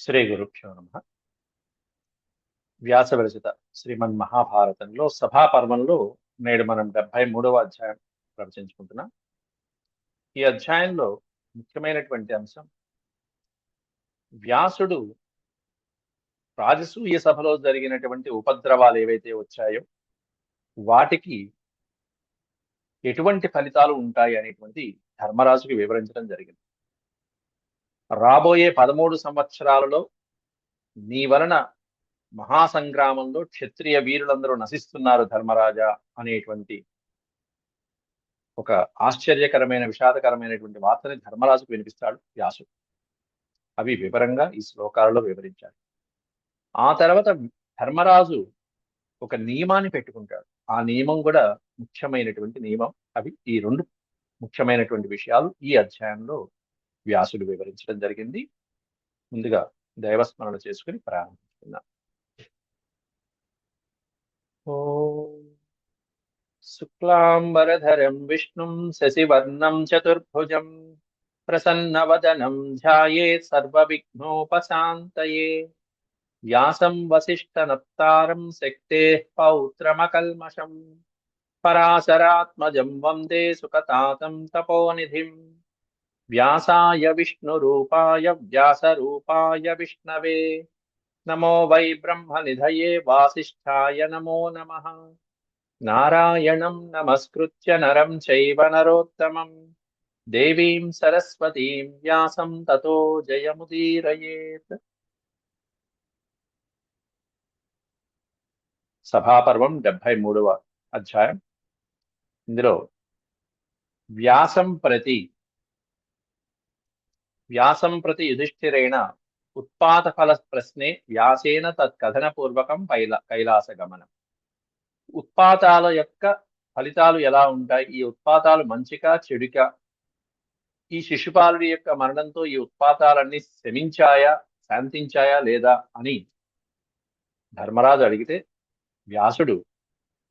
శ్రీ గురుభ్యో నమ. వ్యాస విరచిత శ్రీమన్ మహాభారతంలో సభా పర్వంలో నేడు మనం డెబ్బై మూడవ అధ్యాయం ప్రవచించుకుంటున్నాం. ఈ అధ్యాయంలో ముఖ్యమైనటువంటి అంశం వ్యాసుడు రాజసూయ సభలో జరిగినటువంటి ఉపద్రవాలు ఏవైతే వచ్చాయో వాటికి ఎటువంటి ఫలితాలు ఉంటాయి అనేటువంటి ధర్మరాజుకి వివరించడం జరిగింది. రాబోయే పదమూడు సంవత్సరాలలో నీ వలన మహాసంగ్రామంలో క్షత్రియ వీరులందరూ నశిస్తున్నారు ధర్మరాజా అనేటువంటి ఒక ఆశ్చర్యకరమైన విషాదకరమైనటువంటి వార్తని ధర్మరాజుకు వినిపిస్తాడు వ్యాసుడు అవి వివరంగా ఈ శ్లోకాలలో వివరించాడు. ఆ తర్వాత ధర్మరాజు ఒక నియమాన్ని పెట్టుకుంటాడు. ఆ నియమం కూడా ముఖ్యమైనటువంటి నియమం. అవి ఈ రెండు ముఖ్యమైనటువంటి విషయాలు ఈ అధ్యాయంలో వ్యాసుడు వివరించడం జరిగింది. ముందుగా దైవస్మరణ చేసుకుని ప్రారంభిస్తున్నాం. శుక్లాంబరధరం విష్ణుం శశివర్ణం చతుర్భుజం ప్రసన్నవదనం ధ్యాయే సర్వవిఘ్నోపశాంతయే. వ్యాసం వసిష్ఠనప్తారం శక్తే పౌత్రమకల్మషం. పరాశరాత్మజం వందే సుఖతాతం తపోనిధిం. వ్యాసాయ విష్ణురూపాయ వ్యాసరూపాయ విష్ణవే. నమో వై బ్రహ్మనిధయే వాసిష్ఠాయ నమో నమ. నారాయణం నమస్కృత్య నరం చైవ నరోత్తమం. దేవీం సరస్వతీం వ్యాసం తతో జయముదీరయేత్. సభాపర్వం డెబ్బై మూడవ అధ్యాయం. ఇందులో వ్యాసం ప్రతి వ్యాసం ప్రతి యుధిష్ఠిరేణ ఉత్పాత ఫల ప్రశ్నే వ్యాసేన తత్కథనపూర్వకం పైల కైలాస గమనం ఉత్పాతాల యొక్క ఫలితాలు ఎలా ఉంటాయి? ఈ ఉత్పాతాలు మంచిగా చెడుక? ఈ శిశుపాలుడి యొక్క మరణంతో ఈ ఉత్పాతాలన్నీ శమించాయా శాంతించాయా లేదా అని ధర్మరాజు అడిగితే వ్యాసుడు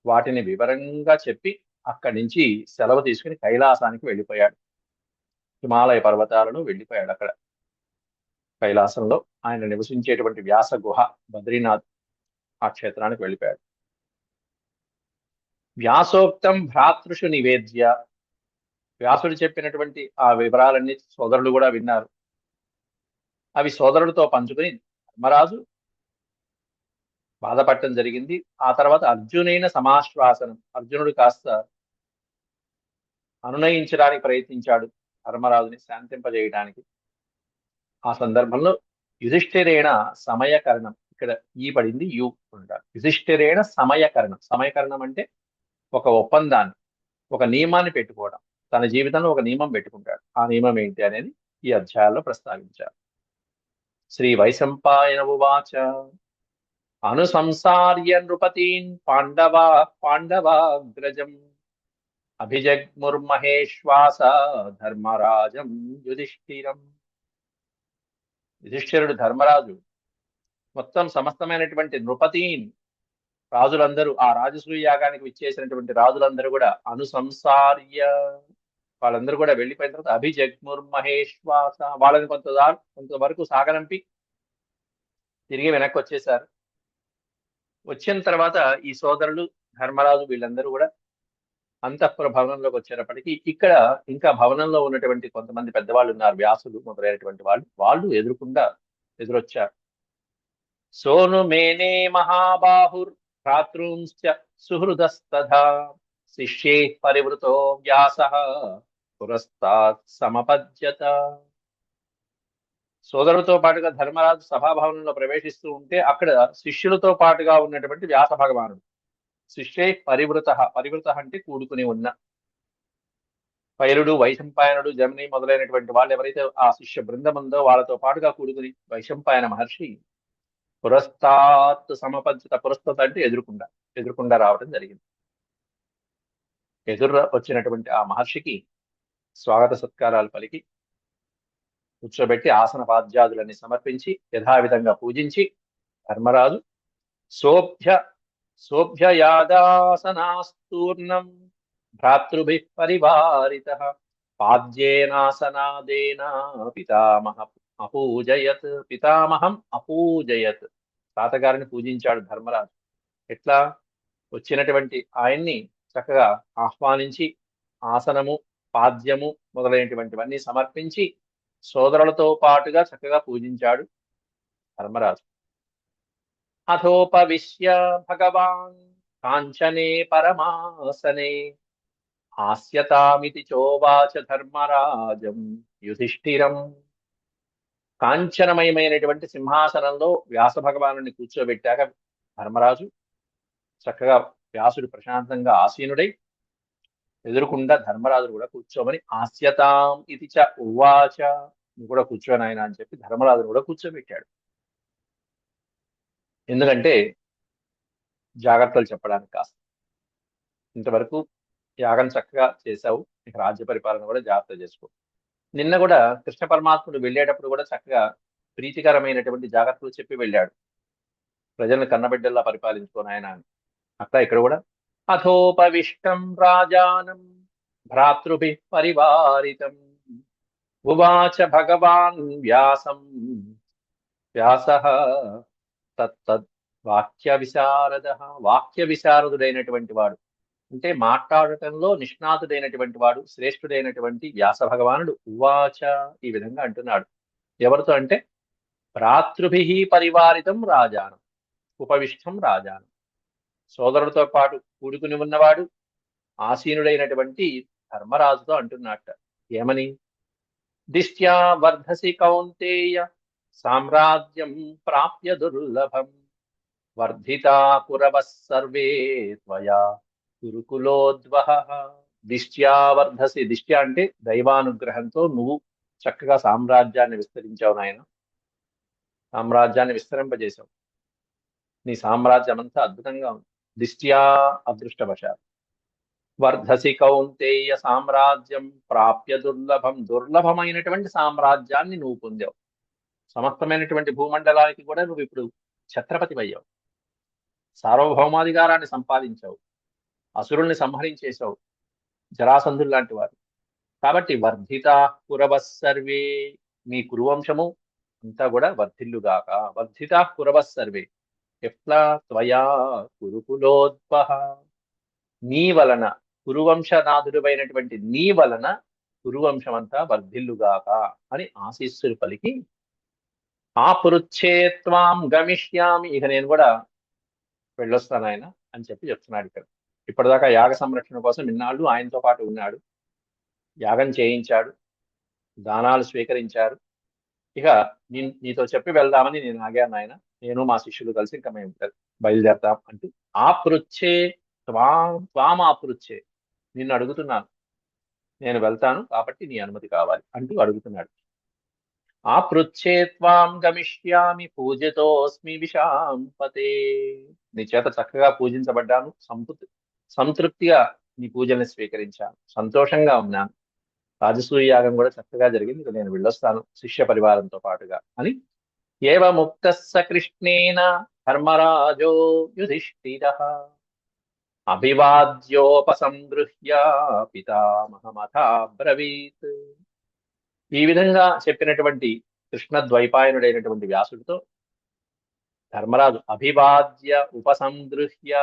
వాటిని వివరంగా చెప్పి అక్కడి నుంచి సెలవు తీసుకుని కైలాసానికి వెళ్ళిపోయాడు. హిమాలయ పర్వతాలను వెళ్ళిపోయాడు అక్కడ. కైలాసంలో ఆయన నివసించేటువంటి వ్యాస గుహ బద్రీనాథ్ ఆ క్షేత్రానికి వెళ్ళిపోయాడు. వ్యాసోక్తం భ్రాతృషు నివేద్య. వ్యాసుడు చెప్పినటువంటి ఆ వివరాలన్నీ సోదరులు కూడా విన్నారు. అవి సోదరుడితో పంచుకుని ధర్మరాజు బాధపడటం జరిగింది. ఆ తర్వాత అర్జునైన సమాశ్వాసనం. అర్జునుడు కాస్త అనునయించడానికి ప్రయత్నించాడు. ధర్మరాజుని శాంతింపజేయడానికి ఆ సందర్భంలో యుధిష్ఠిరేణ సమయకరణం ఇక్కడ ఈ పడింది యు ఉంటారు యుధిష్ఠిరేణ సమయకరణం. సమయకరణం అంటే ఒక ఒప్పందాన్ని ఒక నియమాన్ని పెట్టుకోవడం తన జీవితంలో ఒక నియమం పెట్టుకుంటాడు. ఆ నియమం ఏంటి అనేది ఈ అధ్యాయాల్లో ప్రస్తావించారు. శ్రీ వైశంపాయన ఉవాచ అనుసంసార్య నృపతీన్ పాండవా పాండవాగ్రజం అభిజగ్ముర్మహేశ్వాస ధర్మరాజం యుధిష్ఠిరం. యుధిష్ఠిరుడు ధర్మరాజు. మొత్తం సమస్తమైనటువంటి నృపతిని రాజులందరూ ఆ రాజసూయ యాగానికి విచ్చేసినటువంటి రాజులందరూ కూడా అనుసంసార్య. వాళ్ళందరూ కూడా వెళ్ళిపోయిన తర్వాత అభిజగ్ముర్మహేశ్వాస వాళ్ళని కొంత కొంతవరకు సాగనంపి తిరిగి వెనక్కి వచ్చేసారు వచ్చిన తర్వాత ఈ సోదరులు ధర్మరాజు వీళ్ళందరూ కూడా అంతఃపుర భవనంలోకి వచ్చేటప్పటికి ఇక్కడ ఇంకా భవనంలో ఉన్నటువంటి కొంతమంది పెద్దవాళ్ళు ఉన్నారు వ్యాసులు మొదలైనటువంటి వాళ్ళు. వాళ్ళు ఎదురుకుండా ఎదురొచ్చారు. సోను మేనే మహాబాహుర్ భ్రాతృంశ్చ సుహృదస్తథా శిష్యే పరివృతో వ్యాస పురస్తాత్ సమపద్యత. సోదరులతో పాటుగా ధర్మరాజు సభాభవనంలో ప్రవేశిస్తూ ఉంటే అక్కడ శిష్యులతో పాటుగా ఉన్నటువంటి వ్యాస భగవానుడు. శిష్యే పరివృత. పరివృత అంటే కూడుకుని ఉన్న. పైరుడు వైశంపాయనుడు జమిని మొదలైనటువంటి వాళ్ళు ఎవరైతే ఆ శిష్య బృందం ఉందో వాళ్ళతో పాటుగా కూడుకుని వైశంపాయన మహర్షి పురస్తాత్ సమపంచిత పురస్తత అంటే ఎదురుకుండా ఎదురుకుండా రావడం జరిగింది. ఎదురు వచ్చినటువంటి ఆ మహర్షికి స్వాగత సత్కారాలు పలికి కూర్చోబెట్టి ఆసన పాద్యాదులన్నీ సమర్పించి యథావిధంగా పూజించి ధర్మరాజు సోభ్య సోభ్యయాదాసనాస్తూర్ణం భ్రాతృభి పరివారిత పాద్యేనాసనాదేన పితామహ అపూజయత్ పితామహం అపూజయత్. తాతగారిని పూజించాడు ధర్మరాజు. ఎట్లా? వచ్చినటువంటి ఆయన్ని చక్కగా ఆహ్వానించి ఆసనము పాద్యము మొదలైనటువంటివన్నీ సమర్పించి సోదరులతో పాటుగా చక్కగా పూజించాడు ధర్మరాజు. అథోపవిశ్య భగవాన్ కాంచనే పరమాసనే హాస్యతామితి చోవాచ ధర్మరాజం యుధిష్ఠిరం కాంచనమయమైనటువంటి సింహాసనంలో వ్యాస భగవాను కూర్చోబెట్టాక ధర్మరాజు చక్కగా వ్యాసుడు ప్రశాంతంగా ఆసీనుడై ఎదురుకుండా ధర్మరాజు కూడా కూర్చోమని ఆస్యతాం ఇది చ ఉవాచ కూడా కూర్చోని ఆయన అని చెప్పి ధర్మరాజును కూడా కూర్చోబెట్టాడు. ఎందుకంటే జాగ్రత్తలు చెప్పడానికి కాస్త. ఇంతవరకు యాగం చక్కగా చేశావు. ఇక రాజ్య పరిపాలన కూడా జాగ్రత్త చేసుకో. నిన్న కూడా కృష్ణ పరమాత్ముడు వెళ్ళేటప్పుడు కూడా చక్కగా ప్రీతికరమైనటువంటి జాగ్రత్తలు చెప్పి వెళ్ళాడు. ప్రజలను కన్నబిడ్డల్లా పరిపాలించుకోని ఆయన అని. అట్లా ఇక్కడ కూడా అథోపవిష్టం రాజానం భ్రాతృభి పరివారితం. ఉవాచ భగవాన్ వ్యాసం. వ్యాస తత్తద్ వాక్య విశారద వాక్య విశారదుడైనటువంటి వాడు. అంటే మాట్లాడటంలో నిష్ణాతుడైనటువంటి వాడు శ్రేష్ఠుడైనటువంటి వ్యాస భగవానుడు ఉవాచ ఈ విధంగా అంటున్నాడు. ఎవరితో అంటే? భ్రాతృభి పరివారితం రాజానం ఉపవిష్టం రాజానం. సోదరుడితో పాటు కూడుకుని ఉన్నవాడు ఆసీనుడైనటువంటి ధర్మరాజుతో అంటున్నట్ట ఏమని? దిష్ట్యా వర్ధసి కౌంతేయ సామ్రాజ్యం ప్రాప్య దుర్లభం. వర్ధితా కురవ సర్వే త్వయా కురుకులోద్వహ దిష్ట్యావర్ధసి వర్ధసి దిష్ట్యా అంటే దైవానుగ్రహంతో నువ్వు చక్కగా సామ్రాజ్యాన్ని విస్తరించావు నాయన. సామ్రాజ్యాన్ని విస్తరింపజేశావు. నీ సామ్రాజ్యం అంతా అద్భుతంగా ఉంది. దిష్ట్యా అదృష్టవశ వర్ధసి కౌంతేయ సామ్రాజ్యం ప్రాప్య దుర్లభం. దుర్లభమైనటువంటి సామ్రాజ్యాన్ని నువ్వు పొందావు. సమస్తమైనటువంటి భూమండలానికి కూడా నువ్వు ఇప్పుడు ఛత్రపతి అయ్యావు. సార్వభౌమాధికారాన్ని సంపాదించావు. అసురుల్ని సంహరించేశావు. జరాసంధులు లాంటి వారు. కాబట్టి వర్ధిత కురవస్ సర్వే. మీ కురువంశము అంతా కూడా వర్ధిల్లుగాక. వర్ధిత కురవస్ సర్వే. ఎట్లా త్వయా కురుకులోద్వహ నీ వలన కురువంశనాథుడువైనటువంటి నీ వలన కురువంశమంతా వర్ధిల్లుగాక అని ఆశీస్సులు పలికి ఆపృచ్ఛేత్వాం గమిష్యామి. ఇక నేను కూడా వెళ్ళొస్తాను ఆయన అని చెప్పి చెప్తున్నాడు ఇక్కడ. ఇప్పటిదాకా యాగ సంరక్షణ కోసం ఇన్నాళ్ళు ఆయనతో పాటు ఉన్నాడు. యాగం చేయించాడు. దానాలు స్వీకరించారు. ఇక నీ నీతో చెప్పి వెళ్దామని నేను ఆగాను ఆయన. నేను మా శిష్యులు కలిసి ఇంకా మేము బయలుదేరతాం అంటూ. ఆపృచ్ఛే త్వాం త్వాం ఆపృచ్ఛే నిన్ను అడుగుతున్నాను. నేను వెళ్తాను కాబట్టి నీ అనుమతి కావాలి అంటూ అడుగుతున్నాడు. ఆపృచ్ఛే త్వాం గమిష్యామి పూజతోస్మి విశాంపతే నీ చేత చక్కగా పూజించబడ్డాను సంతృప్తి సంతృప్తిగా నీ పూజల్ని స్వీకరించాను సంతోషంగా ఉన్నాను. రాజసూయ యాగం కూడా చక్కగా జరిగింది ఇక నేను వెళ్ళొస్తాను శిష్య పరివారంతో పాటుగా అని. ఏవ ముక్త కృష్ణేన ధర్మరాజో యుధిష్ఠిర. అభివాద్యోపసంగృహ్య పితామహమథ బ్రవీత్ ఈ విధంగా చెప్పినటువంటి కృష్ణ ద్వైపాయనుడైనటువంటి వ్యాసుడితో ధర్మరాజు అభివాద్య ఉపసంగృహ్య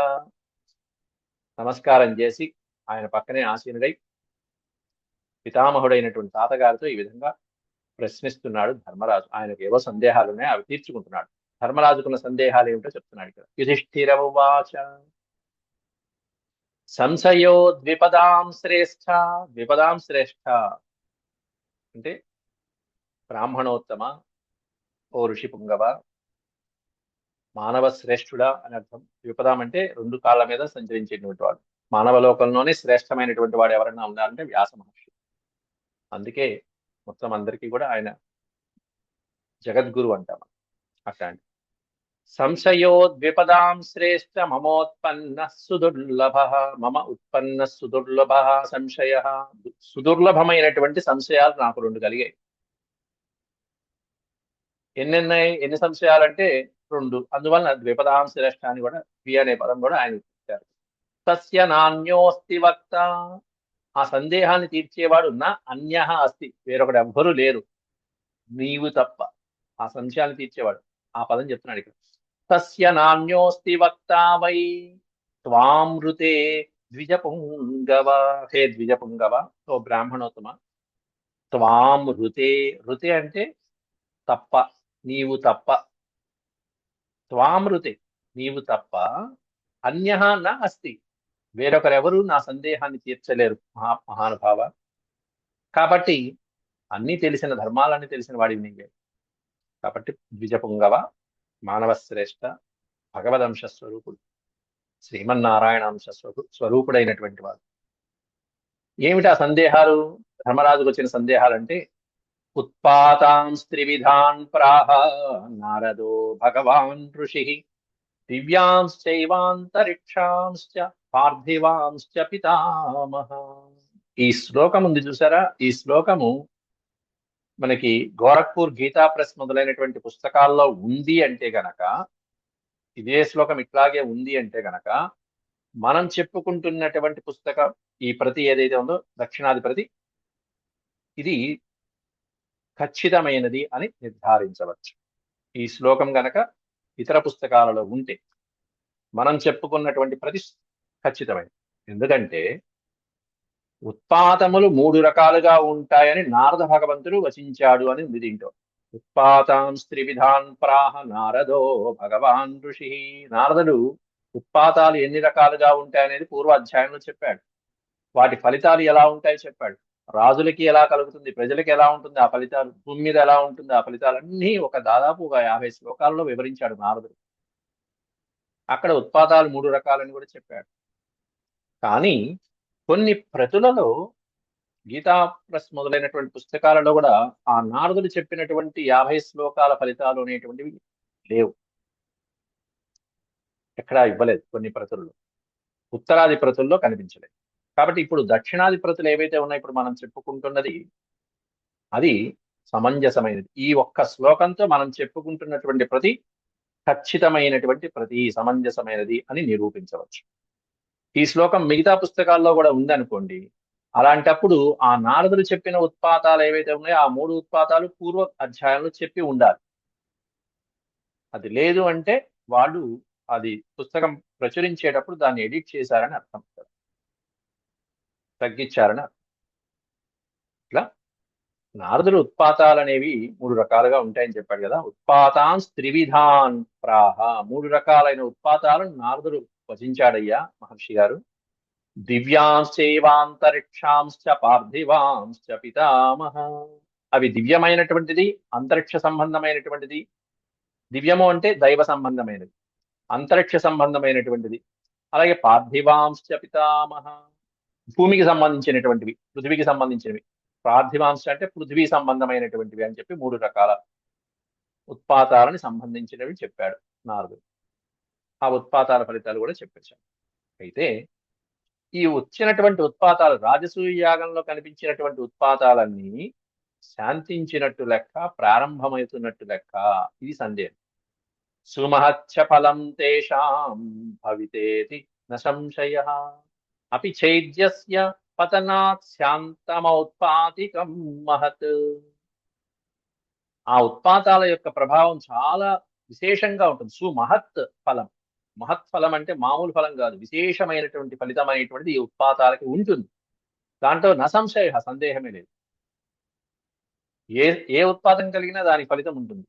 నమస్కారం చేసి ఆయన పక్కనే ఆసీనుడై పితామహుడైనటువంటి తాతగారితో ఈ విధంగా ప్రశ్నిస్తున్నాడు ధర్మరాజు. ఆయనకు ఏవో సందేహాలు ఉన్నాయి అవి తీర్చుకుంటున్నాడు. ధర్మరాజుకున్న సందేహాలు ఏమిటో చెప్తున్నాడు ఇక్కడ. యుధిష్ఠిరవాచ సంశయో ద్విపదాం శ్రేష్ఠ ద్విపదాం శ్రేష్ఠ అంటే బ్రాహ్మణోత్తమ ఓ ఋషి పుంగవ మానవ శ్రేష్ఠుడా అని అర్థం. ద్విపదం అంటే రెండు కాళ్ళ మీద సంచరించేటువంటి వాడు. మానవ లోకంలోనే శ్రేష్టమైనటువంటి వాడు ఎవరైనా ఉన్నారంటే వ్యాస మహర్షి. అందుకే మొత్తం అందరికీ కూడా ఆయన జగద్గురు అంటాం. అట్లాంటి సంశయో ద్విపదాం శ్రేష్ఠ మమోత్పన్న సుదుర్లభ మమ ఉత్పన్న సుదుర్లభ సంశయ. సుదుర్లభమైనటువంటి సంశయాలు నాకు రెండు కలిగాయి. ఎన్నెన్నాయి ఎన్ని సంశయాలంటే రెండు. అందువలన ద్విపదాం శ్రేష్ట అని కూడా వి అనే పదం కూడా ఆయన ఇచ్చారు. తస్య నాణ్యోస్తి వక్త. ఆ సందేహాన్ని తీర్చేవాడు నా అన్య అస్తి. వేరొకడు ఎవ్వరూ లేరు. నీవు తప్ప. ఆ సంశయాన్ని తీర్చేవాడు. ఆ పదం చెప్తున్నాడు ఇక్కడ. తస్య నాణ్యోస్తి వక్తా వై త్వామృతే ద్విజపుంగవ హే ద్విజపుంగవ సో బ్రాహ్మణోత్తమ త్వాం రుతే రుతే అంటే తప్ప నీవు తప్ప। త్వామృతే నీవు తప్ప అన్య నా అస్తి। వేరొకరెవరు నా సందేహాన్ని తీర్చలేరు మహా మహానుభావ। కాబట్టి అన్నీ తెలిసిన ధర్మాలన్నీ తెలిసిన వాడివి నీవే। కాబట్టి ద్విజపుంగవ మానవశ్రేష్ఠ భగవదంశ స్వరూపుడు శ్రీమన్నారాయణాంశ స్వరూ- స్వరూపుడైనటువంటి వాడు. ఏమిటి ఆ సందేహాలు? ధర్మరాజుకు వచ్చిన సందేహాలు అంటే ఉత్పాతాం స్త్రివిధాన్ ప్రాహ నారదో భగవాన్ ఋషి దివ్యాంశ్చైవాంతరిక్షాంశ్చ పార్థివాంశ్చ పితామహ. ఈ శ్లోకం ఉంది చూసారా? ఈ శ్లోకము మనకి గోరఖ్పూర్ గీతా ప్రెస్ మొదలైనటువంటి పుస్తకాల్లో ఉంది అంటే గనక ఇదే శ్లోకం ఇట్లాగే ఉంది అంటే గనక మనం చెప్పుకుంటున్నటువంటి పుస్తకం ఈ ప్రతి ఏదైతే ఉందో దక్షిణాది ప్రతి ఇది ఖచ్చితమైనది అని నిర్ధారించవచ్చు. ఈ శ్లోకం గనక ఇతర పుస్తకాలలో ఉంటే మనం చెప్పుకున్నటువంటి ప్రతి ఖచ్చితమైనది. ఎందుకంటే ఉత్పాతములు మూడు రకాలుగా ఉంటాయని నారద భగవంతుడు వచించాడు అని ఉంది దీంట్లో. ఉత్పాతాం స్త్రివిధాన్ ప్రాహ నారదో భగవాన్ ఋషి. నారదుడు ఉత్పాతాలు ఎన్ని రకాలుగా ఉంటాయనేది పూర్వ అధ్యాయంలో చెప్పాడు. వాటి ఫలితాలు ఎలా ఉంటాయో చెప్పాడు. రాజులకి ఎలా కలుగుతుంది ప్రజలకి ఎలా ఉంటుంది ఆ ఫలితాలు భూమి మీద ఎలా ఉంటుంది ఆ ఫలితాలన్నీ ఒక దాదాపు ఒక యాభై శ్లోకాల్లో వివరించాడు నారదుడు. అక్కడ ఉత్పాతాలు మూడు రకాలని కూడా చెప్పాడు. కానీ కొన్ని ప్రతులలో గీతా ప్లస్ మొదలైనటువంటి పుస్తకాలలో కూడా ఆ నారదుడు చెప్పినటువంటి యాభై శ్లోకాల ఫలితాలు అనేటువంటివి లేవు. ఎక్కడా ఇవ్వలేదు కొన్ని ప్రతుల్లో. ఉత్తరాది ప్రతుల్లో కనిపించలేదు. కాబట్టి ఇప్పుడు దక్షిణాది ప్రతులు ఏవైతే ఉన్నాయో ఇప్పుడు మనం చెప్పుకుంటున్నది అది సమంజసమైనది. ఈ ఒక్క శ్లోకంతో మనం చెప్పుకుంటున్నటువంటి ప్రతి ఖచ్చితమైనటువంటి ప్రతి సమంజసమైనది అని నిరూపించవచ్చు. ఈ శ్లోకం మిగతా పుస్తకాల్లో కూడా ఉందనుకోండి అలాంటప్పుడు ఆ నారదులు చెప్పిన ఉత్పాతాలు ఏవైతే ఉన్నాయో ఆ మూడు ఉత్పాతాలు పూర్వ అధ్యాయంలో చెప్పి ఉండాలి. అది లేదు అంటే వాళ్ళు అది పుస్తకం ప్రచురించేటప్పుడు దాన్ని ఎడిట్ చేశారని అర్థం. తగ్గించారని అర్థం. ఇట్లా? నారదులు ఉత్పాతాలు అనేవి మూడు రకాలుగా ఉంటాయని చెప్పాడు కదా. ఉత్పాతాన్ త్రివిధాన్ ప్రాహ. మూడు రకాలైన ఉత్పాతాలను నారదులు వచించాడయ్యా మహర్షి గారు. దివ్యాంశైవాంతరిక్షాంశ్చ పార్థివాంశ్చ పితామహ. అవి దివ్యమైనటువంటిది అంతరిక్ష సంబంధమైనటువంటిది. దివ్యము అంటే దైవ సంబంధమైనది అంతరిక్ష సంబంధమైనటువంటిది. అలాగే పార్థివాంశ్చ పితామహ. భూమికి సంబంధించినటువంటివి పృథ్వీకి సంబంధించినవి. పార్థివాంశ అంటే పృథ్వీ సంబంధమైనటువంటివి అని చెప్పి మూడు రకాల ఉత్పాతాలని సంబంధించినవి చెప్పాడు నారదుడు. ఆ ఉత్పాతాల ఫలితాలు కూడా చెప్పేశాడు అయితే ఈ వచ్చినటువంటి ఉత్పాతాలు రాజసూయ యాగంలో కనిపించినటువంటి ఉత్పాతాలన్నీ శాంతించినట్టు లెక్క ప్రారంభమవుతున్నట్టు లెక్క ఇది సందేహం. సుమహచ్చ ఫలం తేషాం భవితేతి న సంశయ. అపి ఛైద్యస్య పతనాత్ శాంతమౌత్పాతికం మహత్. ఆ ఉత్పాతాల యొక్క ప్రభావం చాలా విశేషంగా ఉంటుంది. సుమహత్ ఫలం. మహత్ ఫలం అంటే మామూలు ఫలం కాదు. విశేషమైనటువంటి ఫలితం అనేటువంటిది ఈ ఉత్పాతాలకి ఉంటుంది. దాంట్లో నసంశయ సందేహమే లేదు. ఏ ఏ ఉత్పాదం కలిగినా దాని ఫలితం ఉంటుంది.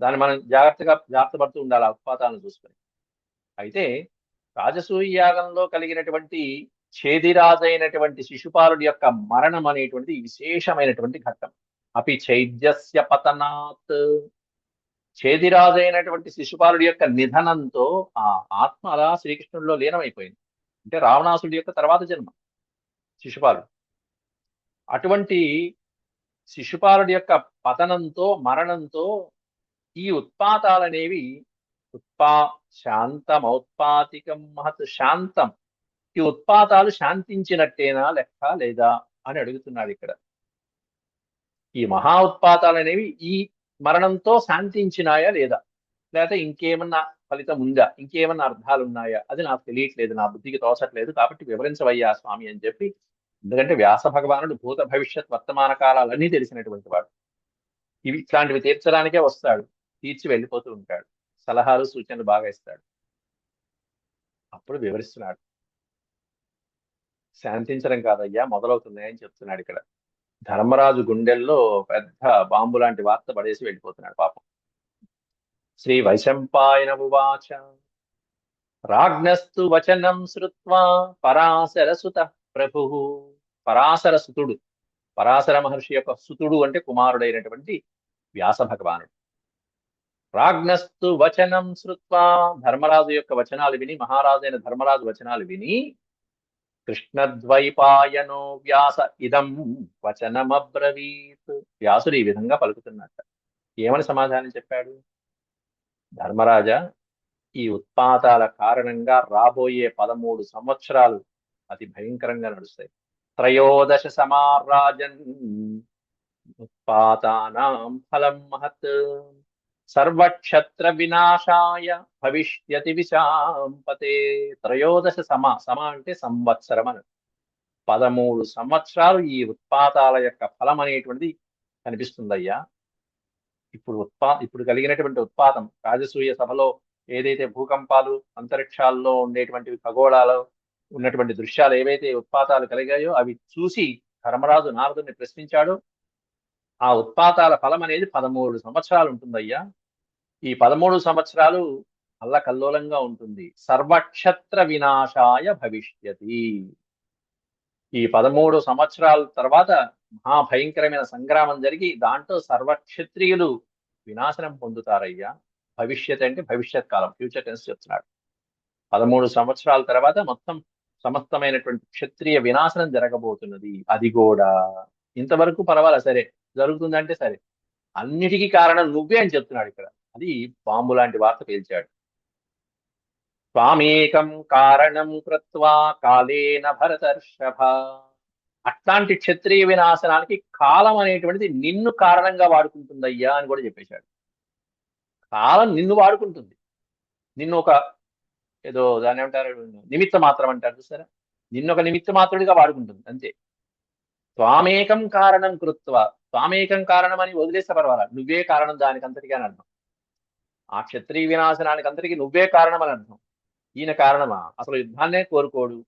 దాన్ని మనం జాగ్రత్తగా జాగ్రత్త పడుతూ ఉండాలి ఆ ఉత్పాతాలను చూసుకొని. అయితే రాజసూయ యాగంలో కలిగినటువంటి ఛేదిరాజైనటువంటి శిశుపాలుడి యొక్క మరణం అనేటువంటిది విశేషమైనటువంటి ఘట్టం. అపి చైద్యస్య పతనాత్. చేదిరాజైనటువంటి శిశుపాలుడి యొక్క నిధనంతో ఆ ఆత్మ అలా శ్రీకృష్ణుడిలో లీనమైపోయింది. అంటే రావణాసుడి యొక్క తర్వాత జన్మ శిశుపాలుడు. అటువంటి శిశుపాలుడి యొక్క పతనంతో మరణంతో ఈ ఉత్పాతాలనేవి ఉత్పా శాంతమౌత్పాతికం మహత్ శాంతం. ఈ ఉత్పాతాలు శాంతించినట్టేనా లెక్క లేదా అని అడుగుతున్నాడు ఇక్కడ. ఈ మహా ఉత్పాతాలు అనేవి ఈ మరణంతో శాంతించినాయా లేదా? లేకపోతే ఇంకేమన్నా ఫలితం ఉందా? ఇంకేమన్నా అర్థాలు ఉన్నాయా? అది నాకు తెలియట్లేదు నా బుద్ధికి తోచట్లేదు కాబట్టి వివరించవయ్యా స్వామి అని చెప్పి ఎందుకంటే వ్యాస భగవానుడు భూత భవిష్యత్ వర్తమాన కాలాలన్నీ తెలిసినటువంటి వాడు. ఇవి ఇట్లాంటివి తీర్చడానికే వస్తాడు తీర్చి వెళ్ళిపోతూ ఉంటాడు సలహాలు సూచనలు బాగా ఇస్తాడు. అప్పుడు వివరిస్తున్నాడు. శాంతించడం కాదయ్యా మొదలవుతున్నాయని చెప్తున్నాడు ఇక్కడ. ధర్మరాజు గుండెల్లో పెద్ద బాంబు లాంటి వార్త పడేసి వెళ్ళిపోతున్నాడు పాపం. శ్రీ వైశంపాయన ఉవాచ రాజ్ఞస్తు వచనం శ్రుత్వా పరాశరసుత ప్రభు. పరాశర సుతుడు పరాశర మహర్షి యొక్క సుతుడు అంటే కుమారుడైనటువంటి వ్యాస భగవానుడు. రాజ్ఞస్తు వచనం శ్రుత్వా ధర్మరాజు యొక్క వచనాలు విని మహారాజైన ధర్మరాజు వచనాలు విని కృష్ణద్వైపాయనో వ్యాస ఇదం వచనమబ్రవీత్. వ్యాసుడు ఈ విధంగా పలుకుతున్నట్ట ఏమని సమాధానం చెప్పాడు? ధర్మరాజా ఈ ఉత్పాతాల కారణంగా రాబోయే పదమూడు సంవత్సరాలు అతి భయంకరంగా నడుస్తాయి. త్రయోదశ సమారాజన్. ఉత్పాతానాం ఫలం మహత్. సర్వక్షత్ర వినాశాయ భవిష్యతి విశాంపతే త్రయోదశ సమ సమ అంటే సంవత్సరం అని. పదమూడు సంవత్సరాలు ఈ ఉత్పాతాల యొక్క ఫలం అనేటువంటిది కనిపిస్తుందయ్యా. ఇప్పుడు ఉత్పా ఇప్పుడు కలిగినటువంటి ఉత్పాతం రాజసూయ సభలో ఏదైతే భూకంపాలు అంతరిక్షాల్లో ఉండేటువంటి ఖగోళాలు ఉన్నటువంటి దృశ్యాలు ఏవైతే ఉత్పాతాలు కలిగాయో అవి చూసి ధర్మరాజు నారదుని ప్రశ్నించాడు. ఆ ఉత్పాతాల ఫలం అనేది పదమూడు సంవత్సరాలు ఉంటుందయ్యా. ఈ పదమూడు సంవత్సరాలు అల్లకల్లోలంగా ఉంటుంది. సర్వక్షత్ర వినాశాయ భవిష్యతి. ఈ పదమూడు సంవత్సరాల తర్వాత మహాభయంకరమైన సంగ్రామం జరిగి దాంట్లో సర్వక్షత్రియులు వినాశనం పొందుతారయ్యా. భవిష్యత్ అంటే భవిష్యత్ కాలం ఫ్యూచర్ టెన్స్ చెప్తున్నాడు. పదమూడు సంవత్సరాల తర్వాత మొత్తం సమస్తమైనటువంటి క్షత్రియ వినాశనం జరగబోతున్నది. అది కూడా ఇంతవరకు పర్వాలే సరే. జరుగుతుందంటే సరే. అన్నిటికీ కారణం నువ్వే అని చెప్తున్నాడు ఇక్కడ. అది పాంబు లాంటి వార్త పేల్చాడు. స్వామేకం కారణం కృత్వా కాలేన భరతర్షభ. అట్లాంటి క్షత్రియ వినాశనానికి కాలం అనేటువంటిది నిన్ను కారణంగా వాడుకుంటుందయ్యా అని కూడా చెప్పేశాడు. కాలం నిన్ను వాడుకుంటుంది. నిన్ను ఒక ఏదో దాన్ని ఏమంటారు? నిమిత్త మాత్రం అంటారు చూసారా? నిన్ను ఒక నిమిత్త మాత్రుడిగా వాడుకుంటుంది. అంతే. స్వామేకం కారణం కృత్వ. స్వామేకం కారణం అని వదిలేస్తే పర్వాలా నువ్వే కారణం దానికంతటిగా అని అర్థం. ఆ క్షత్రియ వినాశనానికి అందరికీ నువ్వే కారణం అని అర్థం. ఈయన కారణమా? అసలు యుద్ధాన్నే కోరుకోడు.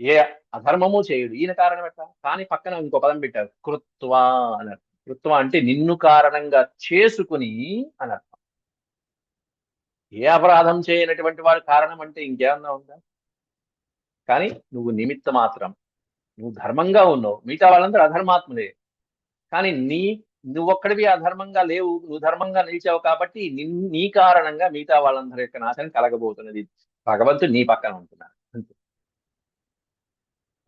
ఏ అధర్మము చేయడు. ఈయన కారణం ఎట్లా? కానీ పక్కన ఇంకో పదం పెట్టారు. కృత్వా అని అర్థం. కృత్వ అంటే నిన్ను కారణంగా చేసుకుని అని అర్థం. ఏ అపరాధం చేయనటువంటి వాడు కారణం అంటే ఇంకేమన్నా ఉందా? కానీ నువ్వు నిమిత్త మాత్రం నువ్వు ధర్మంగా ఉన్నావు. మిగతా వాళ్ళందరూ అధర్మాత్ములే. కానీ నీ నువ్వొక్కడివి అధర్మంగా లేవు నువ్వు ధర్మంగా నిలిచావు కాబట్టి నీ కారణంగా మిగతా వాళ్ళందరి యొక్క నాశనం కలగబోతున్నది. భగవంతుడు నీ పక్కన ఉంటున్నాడు. అంతే.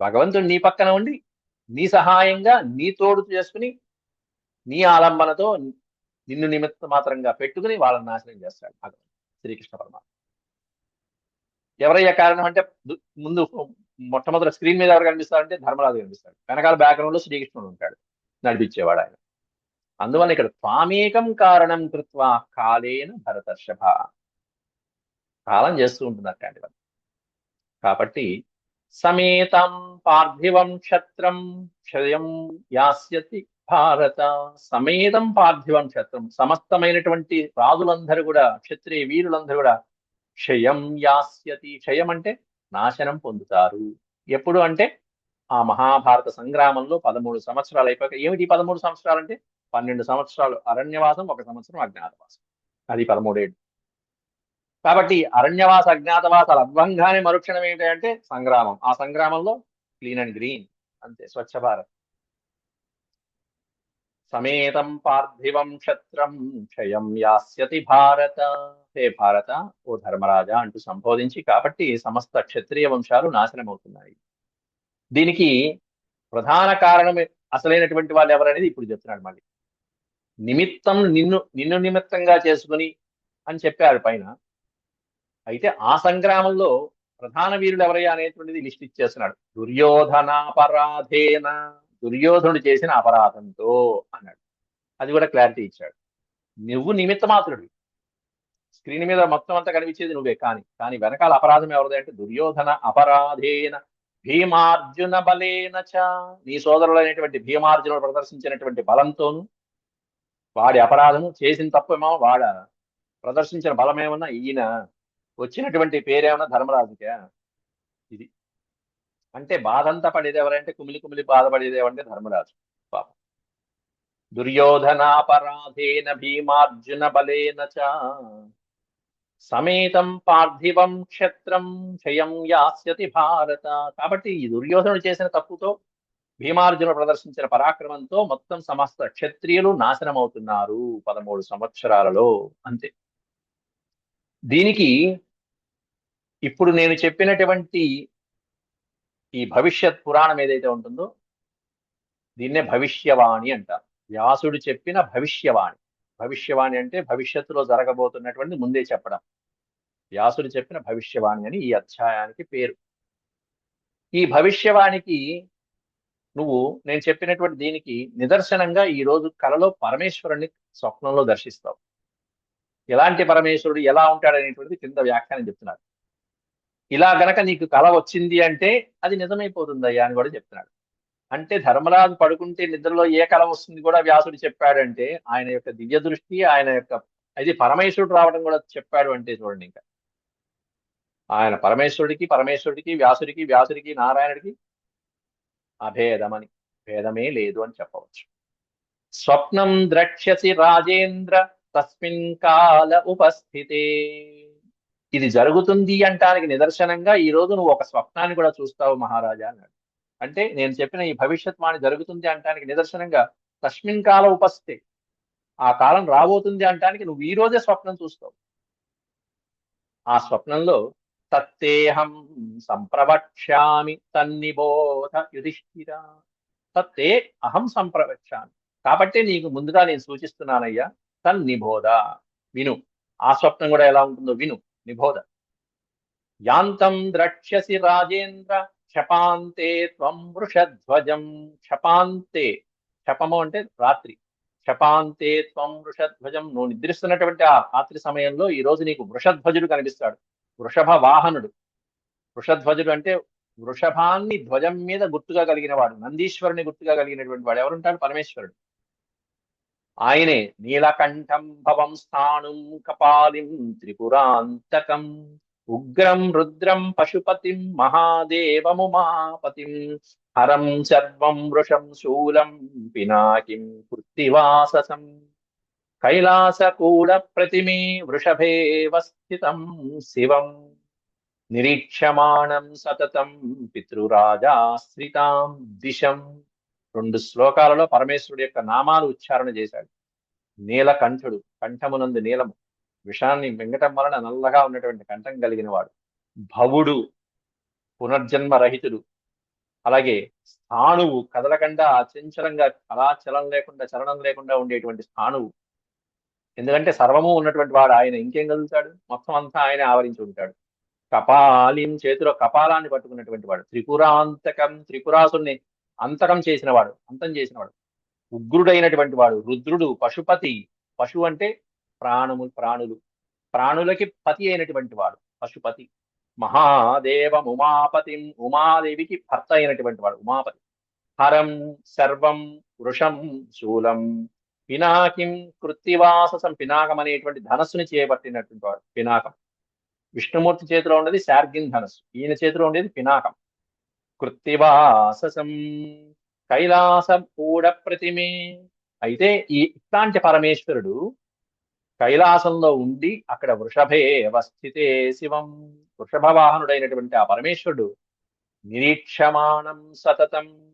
భగవంతుడు నీ పక్కన ఉండి నీ సహాయంగా నీ తోడు చేసుకుని నీ ఆలంబనతో నిన్ను నిమిత్త మాత్రంగా పెట్టుకుని వాళ్ళని నాశనం చేస్తాడు భగవంతుడు శ్రీకృష్ణ పరమాత్మ. ఎవరయ్యా కారణం అంటే ముందు మొట్టమొదటి స్క్రీన్ మీద ఎవరు కనిపిస్తారంటే ధర్మరాజు కనిపిస్తాడు. వెనకాల బ్యాక్గ్రౌండ్లో శ్రీకృష్ణుడు ఉంటాడు. నడిపించేవాడు ఆయన. అందువల్ల ఇక్కడ త్వామేకం కారణం కృత్వా కాలేన భరతర్షభ. కాలం చేస్తూ ఉంటుంది కాబట్టి సమేతం పార్థివం క్షత్రం క్షయం యాస్యతి భారత. సమేతం పార్థివం క్షత్రం సమస్తమైనటువంటి రాజులందరూ కూడా క్షత్రియ వీరులందరూ కూడా క్షయం యాస్యతి. క్షయం అంటే నాశనం పొందుతారు. ఎప్పుడు అంటే ఆ మహాభారత సంగ్రామంలో పదమూడు సంవత్సరాలు అయిపోయాక ఏమిటి పదమూడు సంవత్సరాలు అంటే? పన్నెండు సంవత్సరాలు అరణ్యవాసం ఒక సంవత్సరం అజ్ఞాతవాసం. అది పదమూడేడు. కాబట్టి అరణ్యవాస అజ్ఞాతవాసాలు అద్భంగానే మరుక్షణం ఏంటంటే సంగ్రామం. ఆ సంగ్రామంలో క్లీన్ అండ్ గ్రీన్. అంతే స్వచ్ఛ భారత్. సమేతం పార్థివం క్షత్రం క్షయం యాస్యతి భారత. హే భారత ఓ ధర్మరాజా అంటూ సంబోధించి కాబట్టి సమస్త క్షత్రియ వంశాలు నాశనం అవుతున్నాయి దీనికి ప్రధాన కారణం అసలైనటువంటి వాళ్ళు ఎవరనేది ఇప్పుడు చెప్తున్నాడు మళ్ళీ. నిమిత్తం నిన్ను నిన్ను నిమిత్తంగా చేసుకుని అని చెప్పారు పైన. అయితే ఆ సంగ్రామంలో ప్రధాన వీరుడు ఎవరయ్యా అనేటువంటిది లిస్ట్ ఇచ్చేస్తున్నాడు. దుర్యోధనాపరాధేన దుర్యోధనుడు చేసిన అపరాధంతో అన్నాడు. అది కూడా క్లారిటీ ఇచ్చాడు. నువ్వు నిమిత్త మాత్రుడు స్క్రీన్ మీద మొత్తం అంతా కనిపించేది నువ్వే. కానీ కానీ వెనకాల అపరాధం ఎవరిది అంటే దుర్యోధన అపరాధేన భీమార్జున బలేన చ. నీ సోదరులైనటువంటి భీమార్జునుడు ప్రదర్శించినటువంటి బలంతోను వాడి అపరాధము చేసిన తప్పేమో వాడ? ప్రదర్శించిన బలమేమన్నా ఈయన? వచ్చినటువంటి పేరేమన్నా ధర్మరాజుకే? ఇది. అంటే బాధంతా పడేది ఎవరంటే కుమిలి కుమిలి బాధపడేది ఏమంటే ధర్మరాజు. పాపం. దుర్యోధనాపరాధేన భీమార్జున బలేన చ. సమేతం పార్థివం క్షత్రం క్షయం యాస్యతి భారత. కాబట్టి ఈ దుర్యోధనుడు చేసిన తప్పుతో భీమార్జున ప్రదర్శించిన పరాక్రమంతో మొత్తం సమస్త క్షత్రియులు నాశనం అవుతున్నారు పదమూడు సంవత్సరాలలో. అంతే. దీనికి ఇప్పుడు నేను చెప్పినటువంటి ఈ భవిష్యత్ పురాణం ఏదైతే ఉంటుందో దీన్నే భవిష్యవాణి అంటారు. వ్యాసుడు చెప్పిన భవిష్యవాణి. భవిష్యవాణి అంటే భవిష్యత్తులో జరగబోతున్నటువంటి ముందే చెప్పడం. వ్యాసుడు చెప్పిన భవిష్యవాణి అని ఈ అధ్యాయానికి పేరు. ఈ భవిష్యవాణికి నువ్వు నేను చెప్పినటువంటి దీనికి నిదర్శనంగా ఈ రోజు కలలో పరమేశ్వరుని స్వప్నంలో దర్శిస్తావు. ఎలాంటి పరమేశ్వరుడు ఎలా ఉంటాడనేటువంటిది కింద వ్యాఖ్యానం చెప్తున్నాడు. ఇలా గనక నీకు కళ వచ్చింది అంటే అది నిజమైపోతుందయ్యా అని కూడా చెప్తున్నాడు. అంటే ధర్మరాజు పడుకుంటే నిద్రలో ఏ కళ వస్తుంది కూడా వ్యాసుడు చెప్పాడంటే ఆయన యొక్క దివ్య దృష్టి ఆయన యొక్క అది పరమేశ్వరుడు రావడం కూడా చెప్పాడు అంటే చూడండి ఇంకా. ఆయన పరమేశ్వరుడికి పరమేశ్వరుడికి వ్యాసుడికి వ్యాసుడికి నారాయణుడికి అభేదమని భేదమే లేదు అని చెప్పవచ్చు. స్వప్నం ద్రక్ష్యసి రాజేంద్ర తస్మిన్ కాల ఉపస్థితే. ఇది జరుగుతుంది అంటానికి నిదర్శనంగా ఈ రోజు నువ్వు ఒక స్వప్నాన్ని కూడా చూస్తావు మహారాజా అన్నాడు. అంటే నేను చెప్పిన ఈ భవిష్యత్ వాణి జరుగుతుంది అంటానికి నిదర్శనంగా తస్మిన్ కాల ఉపస్థితి. ఆ కాలం రాబోతుంది అంటానికి నువ్వు ఈ రోజే స్వప్నం చూస్తావు. ఆ స్వప్నంలో తత్తేహం సంప్రవక్ష్యామి తన్నిబోధ యుధిష్ఠిర. తత్తే అహం సంప్రవక్ష్యామి. కాబట్టి నీకు ముందుగా నేను సూచిస్తున్నానయ్యా తన్నిబోధ. విను. ఆ స్వప్నం కూడా ఎలా ఉంటుందో విను. నిబోధ. యాంతం ద్రక్ష్యసి రాజేంద్ర క్షపాంతే త్వం వృషధ్వజం. క్షపాంతే. క్షపము అంటే రాత్రి. క్షపాంతే త్వం వృషధ్వజం. నువ్వు నిద్రిస్తున్నటువంటి ఆ రాత్రి సమయంలో ఈ రోజు నీకు వృషధ్వజుడు కనిపిస్తాడు. వృషభ వాహనుడు వృషధ్వజుడు అంటే వృషభాన్ని ధ్వజం మీద గుర్తుగా కలిగిన వాడు నందీశ్వరుని గుర్తుగా కలిగినటువంటి వాడు. ఎవరుంటాడు పరమేశ్వరుడు. ఆయనే నీలకంఠం భవం స్థాణుం కపాలిం త్రిపురాంతకం ఉగ్రం రుద్రం పశుపతిం మహాదేవముమాపతిం హరం సర్వం వృషం శూలం పినాకిం కృత్తివాససం. కైలాసకూల ప్రతిమే వృషభేవ స్థితం శివం. నిరీక్షమాణం సతతం పితృరాజాశ్రితాం దిశం. రెండు శ్లోకాలలో పరమేశ్వరుడు యొక్క నామాలు ఉచ్చారణ చేశాడు. నీలకంఠుడు కంఠమునందు నీలము. విషాన్ని మింగటం వలన నల్లగా ఉన్నటువంటి కంఠం కలిగిన వాడు. భవుడు పునర్జన్మ రహితుడు. అలాగే స్థాణువు కదలకుండా అచంచలంగా అలా చలనం లేకుండా చలనం లేకుండా ఉండేటువంటి స్థాణువు. ఎందుకంటే సర్వము ఉన్నటువంటి వాడు ఆయన ఇంకేం కదులుతాడు? మొత్తం అంతా ఆయన ఆవరించి ఉంటాడు. కపాలిం చేతిలో కపాలాన్ని పట్టుకున్నటువంటి వాడు. త్రిపురాంతకం త్రిపురాసుని అంతకం చేసిన వాడు అంతం చేసిన వాడు ఉగ్రుడైనటువంటి వాడు రుద్రుడు పశుపతి. పశు అంటే ప్రాణము ప్రాణులు. ప్రాణులకి పతి అయినటువంటి వాడు పశుపతి. మహాదేవం ఉమాపతిం ఉమాదేవికి భర్త అయినటువంటి వాడు ఉమాపతి. హరం సర్వం వృషం శూలం. పినాకిం కృత్తివాససం పినాకం అనేటువంటి ధనస్సుని చేపట్టినటువంటి వాడు పినాకం. విష్ణుమూర్తి చేతిలో ఉండేది శార్గిన్ ధనస్సు ఈయన చేతిలో ఉండేది పినాకం. కృత్తివాససం కైలాసం కూడా ప్రతిమే అయితే ఈ ఇట్లాంటి పరమేశ్వరుడు కైలాసంలో ఉండి అక్కడ వృషభే స్థితే శివం. వృషభ వాహనుడైనటువంటి ఆ పరమేశ్వరుడు నిరీక్షమాణం సతతం.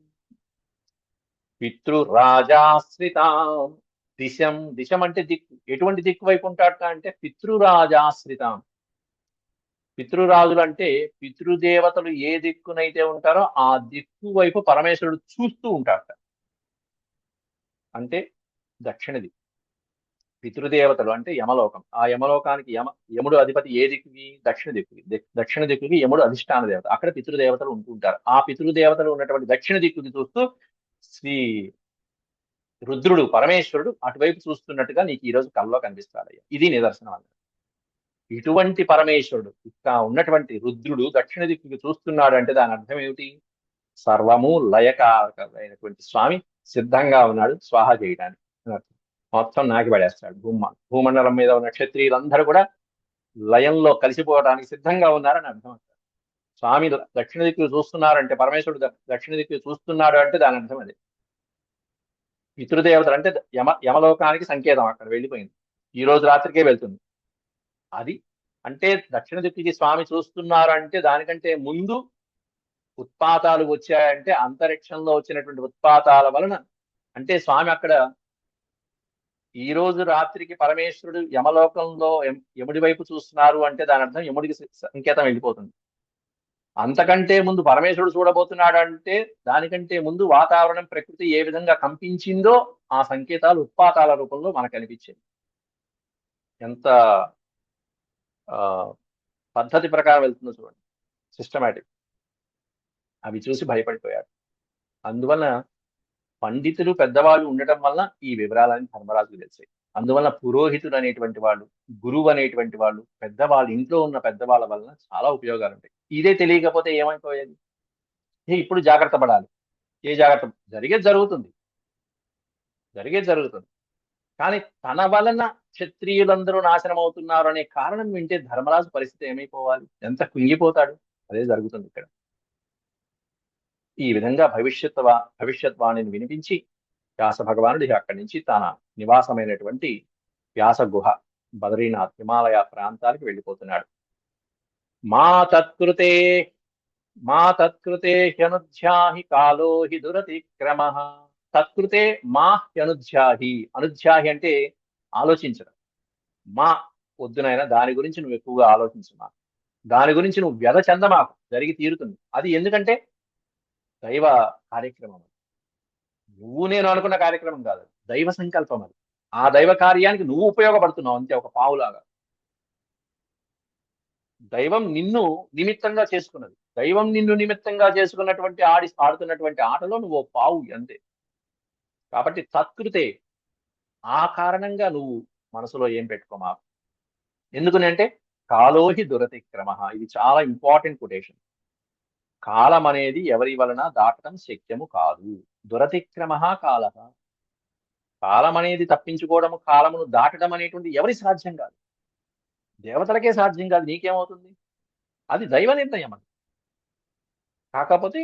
పితృరాజాశ్రితాం. దిశం దిశం అంటే దిక్కు ఎటువంటి దిక్కు వైపు ఉంటాడట అంటే పితృరాజాశ్రితం. పితృరాజులు అంటే పితృదేవతలు ఏ దిక్కునైతే ఉంటారో ఆ దిక్కు వైపు పరమేశ్వరుడు చూస్తూ ఉంటాడట. అంటే దక్షిణ దిక్కు. పితృదేవతలు అంటే యమలోకం. ఆ యమలోకానికి యమ యముడు అధిపతి ఏ దిక్కుకి? దక్షిణ దిక్కుకి. దక్షిణ దిక్కుకి యముడు అధిష్టాన దేవత. అక్కడ పితృదేవతలు ఉంటుంటారు ఆ పితృదేవతలు ఉన్నటువంటి దక్షిణ దిక్కుకి చూస్తూ శ్రీ రుద్రుడు పరమేశ్వరుడు అటువైపు చూస్తున్నట్టుగా నీకు ఈ రోజు కల్లో కనిపిస్తాడు ఇది నిదర్శనం అన్నమాట. ఇటువంటి పరమేశ్వరుడు ఇక్కడ ఉన్నటువంటి రుద్రుడు దక్షిణ దిక్కుకి చూస్తున్నాడు అంటే దాని అర్థం ఏమిటి? సర్వము లయకారకమైనటువంటి స్వామి సిద్ధంగా ఉన్నాడు స్వాహ చేయడానికి. మొత్తం నాకి పడేస్తాడు భూమ. భూమండలం మీద ఉన్న క్షత్రియులందరూ కూడా లయంలో కలిసిపోవడానికి సిద్ధంగా ఉన్నారని అర్థం స్వామి దక్షిణ దిక్కు చూస్తున్నారంటే పరమేశ్వరుడు దక్షిణ దిక్కు చూస్తున్నాడు అంటే దాని అర్థం అది. పితృదేవతలు అంటే యమ యమలోకానికి సంకేతం అక్కడ వెళ్ళిపోయింది. ఈ రోజు రాత్రికే వెళ్తుంది. అది అంటే దక్షిణ దిక్కుకి స్వామి చూస్తున్నారు అంటే దానికంటే ముందు ఉత్పాతాలు వచ్చాయంటే అంతరిక్షంలో వచ్చినటువంటి ఉత్పాతాల వలన అంటే స్వామి అక్కడ ఈ రోజు రాత్రికి పరమేశ్వరుడు యమలోకంలో యముడి వైపు చూస్తున్నారు అంటే దాని అర్థం యముడికి సంకేతం వెళ్ళిపోతుంది. అంతకంటే ముందు పరమేశ్వరుడు చూడబోతున్నాడు అంటే దానికంటే ముందు వాతావరణం ప్రకృతి ఏ విధంగా కంపించిందో ఆ సంకేతాలు ఉత్పాతాల రూపంలో మనకు అనిపించింది ఎంత ఆ, పద్ధతి ప్రకారం వెళ్తుందో చూడండి. సిస్టమేటిక్ అవి చూసి భయపడిపోయాడు. అందువల్ల పండితులు పెద్దవాళ్ళు ఉండటం వల్ల ఈ వివరాలని ధర్మరాజుకు తెలిసాయి. అందువల్ల పురోహితుడు అనేటువంటి వాళ్ళు గురువు అనేటువంటి వాళ్ళు పెద్దవాళ్ళు ఇంట్లో ఉన్న పెద్దవాళ్ళ వలన చాలా ఉపయోగాలు ఉంటాయి ఇదే తెలియకపోతే ఏమైపోయేది? ఇప్పుడు జాగ్రత్త పడాలి. ఏ జాగ్రత్త? జరిగేది జరుగుతుంది. జరిగేది జరుగుతుంది. కానీ తన వలన క్షత్రియులందరూ నాశనం అవుతున్నారు అనే కారణం వింటే ధర్మరాజు పరిస్థితి ఏమైపోవాలి? ఎంత కుంగిపోతాడు? అదే జరుగుతుంది ఇక్కడ. ఈ విధంగా భవిష్యత్ భవిష్యత్వాణిని వినిపించి వ్యాస భగవానుడు అక్కడి నుంచి తన నివాసమైనటువంటి వ్యాస గుహ బద్రీనాథ్ హిమాలయ ప్రాంతాలకు వెళ్ళిపోతున్నాడు. మా తత్కృతే మా తత్కృతే హ్యనుధ్యాహి కాలో హి దురతిక్రమ. తత్కృతే మా హ్యనుధ్యాహి. అనుధ్యాహి అంటే ఆలోచించడం. మా వద్దునైనా దాని గురించి నువ్వు ఎక్కువగా ఆలోచించు మా దాని గురించి నువ్వు వ్యధ చెందమాకు జరిగి తీరుతుంది. అది ఎందుకంటే దైవ కార్యక్రమం నువ్వు నేను అనుకున్న కార్యక్రమం కాదు దైవ సంకల్పం అది. ఆ దైవ కార్యానికి నువ్వు ఉపయోగపడుతున్నావు అంతే ఒక పావులాగా. దైవం నిన్ను నిమిత్తంగా చేసుకున్నది. దైవం నిన్ను నిమిత్తంగా చేసుకున్నటువంటి ఆడి ఆడుతున్నటువంటి ఆటలో నువ్వు ఓ పావు అంతే. కాబట్టి తత్కృతే ఆ కారణంగా నువ్వు మనసులో ఏం పెట్టుకోమా? ఎందుకని అంటే కాలోహి దురతిక్రమ. ఇది చాలా ఇంపార్టెంట్ కొటేషన్. కాలం అనేది ఎవరి వలన దాటడం శక్యము కాదు. దురతిక్రమ కాల. కాలం అనేది తప్పించుకోవడం కాలమును దాటడం అనేటువంటి ఎవరి సాధ్యం కాదు. దేవతలకే సాధ్యం కాదు. నీకేమవుతుంది? అది దైవ నిర్ణయం అది. కాకపోతే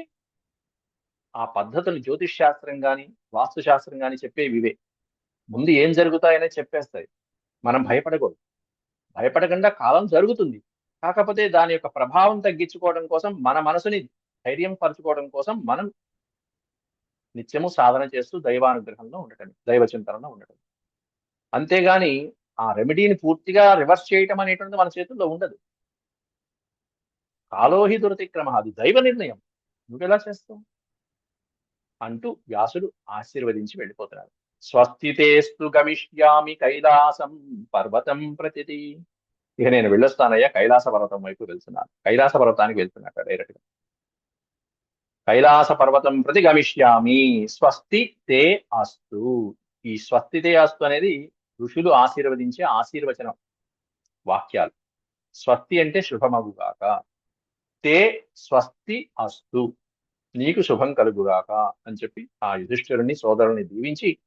ఆ పద్ధతులు జ్యోతిష్ శాస్త్రం కానీ వాస్తుశాస్త్రం కానీ చెప్పేవి ఇవే ముందు ఏం జరుగుతాయనే చెప్పేస్తాయి. మనం భయపడకూడదు. భయపడకుండా కాలం జరుగుతుంది. కాకపోతే దాని యొక్క ప్రభావం తగ్గించుకోవడం కోసం మన మనసుని ధైర్యం పరచుకోవడం కోసం మనం నిత్యము సాధన చేస్తూ దైవానుగ్రహంలో ఉండటం దైవ చింతనలో ఉండటం. అంతేగాని ఆ రెమెడీని పూర్తిగా రివర్స్ చేయటం అనేటువంటిది మన చేతుల్లో ఉండదు. కాలోహి దురతిక్రమ అది దైవ నిర్ణయం. నువ్వెలా చేస్తావు? అంటూ వ్యాసుడు ఆశీర్వదించి వెళ్ళిపోతున్నాడు. స్వస్తితేస్తు గమిష్యామి కైలాసం పర్వతం ప్రతిది ఇక నేను వెళ్ళొస్తానయ్యా కైలాస పర్వతం వైపు వెళ్తున్నాను. కైలాస పర్వతానికి వెళ్తున్నట్టు డైరెక్ట్గా. కైలాస పర్వతం ప్రతి గమిష్యామి. స్వస్తి తే అస్తు. ఈ స్వస్తి తే అస్తు అనేది ఋషులు ఆశీర్వదించే ఆశీర్వచనం. వాక్యాలు. స్వస్తి అంటే శుభమగుగాక తే స్వస్తి అస్తు. నీకు శుభం కలుగుగాక అని చెప్పి ఆ యుధిష్ఠిరుని సోదరుని దీవించి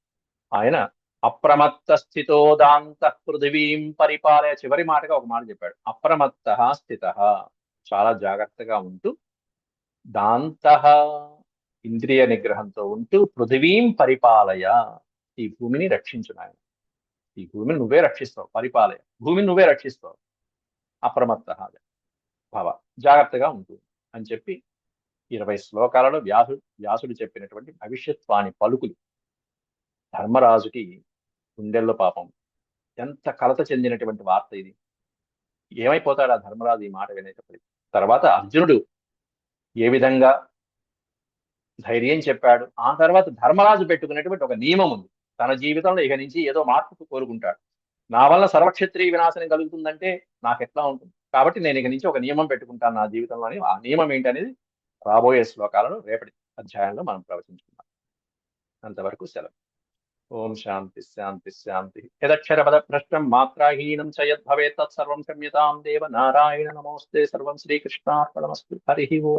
ఆయన అప్రమత్త స్థితోదాంత పృథివీం పరిపాలయ చివరి మాటగా ఒక మాట చెప్పాడు. అప్రమత్త స్థిత. చాలా జాగ్రత్తగా ఉంటూ దాంత ఇంద్రియ నిగ్రహంతో ఉంటూ పృథివీం పరిపాలయ. ఈ భూమిని రక్షించు ఈ భూమిని నువ్వే రక్షిస్తావు పరిపాలయ. భూమిని నువ్వే రక్షిస్తావు. అప్రమత్త భవ. జాగ్రత్తగా ఉంటుంది అని చెప్పి ఇరవై శ్లోకాలలో వ్యాసుడు వ్యాసుడు చెప్పినటువంటి భవిష్యత్వాణి పలుకులు. ధర్మరాజుకి గుండెల్లో పాపం. ఎంత కలత చెందినటువంటి వార్త ఇది. ఏమైపోతాడు ఆ ధర్మరాజు ఈ మాట వినేటప్పటికి? తర్వాత అర్జునుడు ఏ విధంగా ధైర్యం చెప్పాడు? ఆ తర్వాత ధర్మరాజు పెట్టుకునేటువంటి ఒక నియమం ఉంది. తన జీవితంలో ఇక నుంచి ఏదో మార్పుకు కోరుకుంటాడు నా వల్ల సర్వక్షత్రియ వినాశనం కలుగుతుందంటే నాకు ఎట్లా ఉంటుంది? కాబట్టి నేను ఇక నుంచి ఒక నియమం పెట్టుకుంటాను నా జీవితంలోని ఆ నియమం ఏంటనేది రాబోయే శ్లోకాలను రేపటి అధ్యాయంలో మనం ప్రవచించుకుందాం. అంతవరకు సెలవు. ఓం శాంతి శాంతి శాంతి. యదక్షర పద భ్రష్టం మాత్రాహీనం చ యద్భవేత్ తత్సర్వం క్షమ్యతాం దేవ నారాయణ నమోస్తే. సర్వం శ్రీకృష్ణార్పణమస్తు. హరి ఓం.